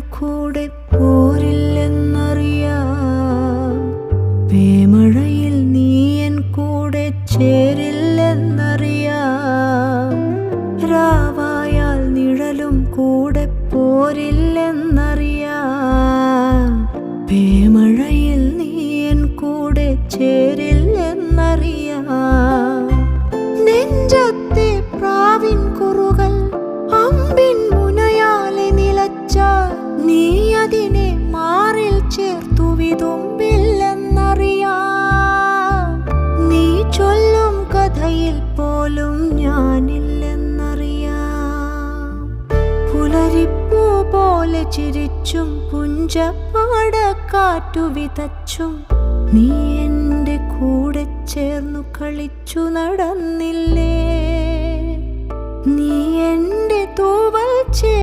കൂടെ പോരില്ലെന്നറിയാം. പേമഴയിൽ നീ എൻ കൂടെ ചേരില്ലെന്നറിയാം. രാവായാൽ നിഴലും കൂടെ പോരില്ലെന്നറിയാം. പേമഴയിൽ നീ എൻ കൂടെ ചേരില്ല നീ അതിനെ മാറിൽ ചേർത്തു വിതുമ്പില്ലെന്നറിയാം. നീ ചൊല്ലും കഥയിൽ പോലും ഞാനില്ലെന്നറിയാം. പുലരിപ്പൂ പോലെ ചിരിച്ചും പുഞ്ചപ്പാടക്കാറ്റു വിതച്ചും നീ എന്റെ കൂടെ ചേർന്നു കളിച്ചു നടന്നില്ലേ?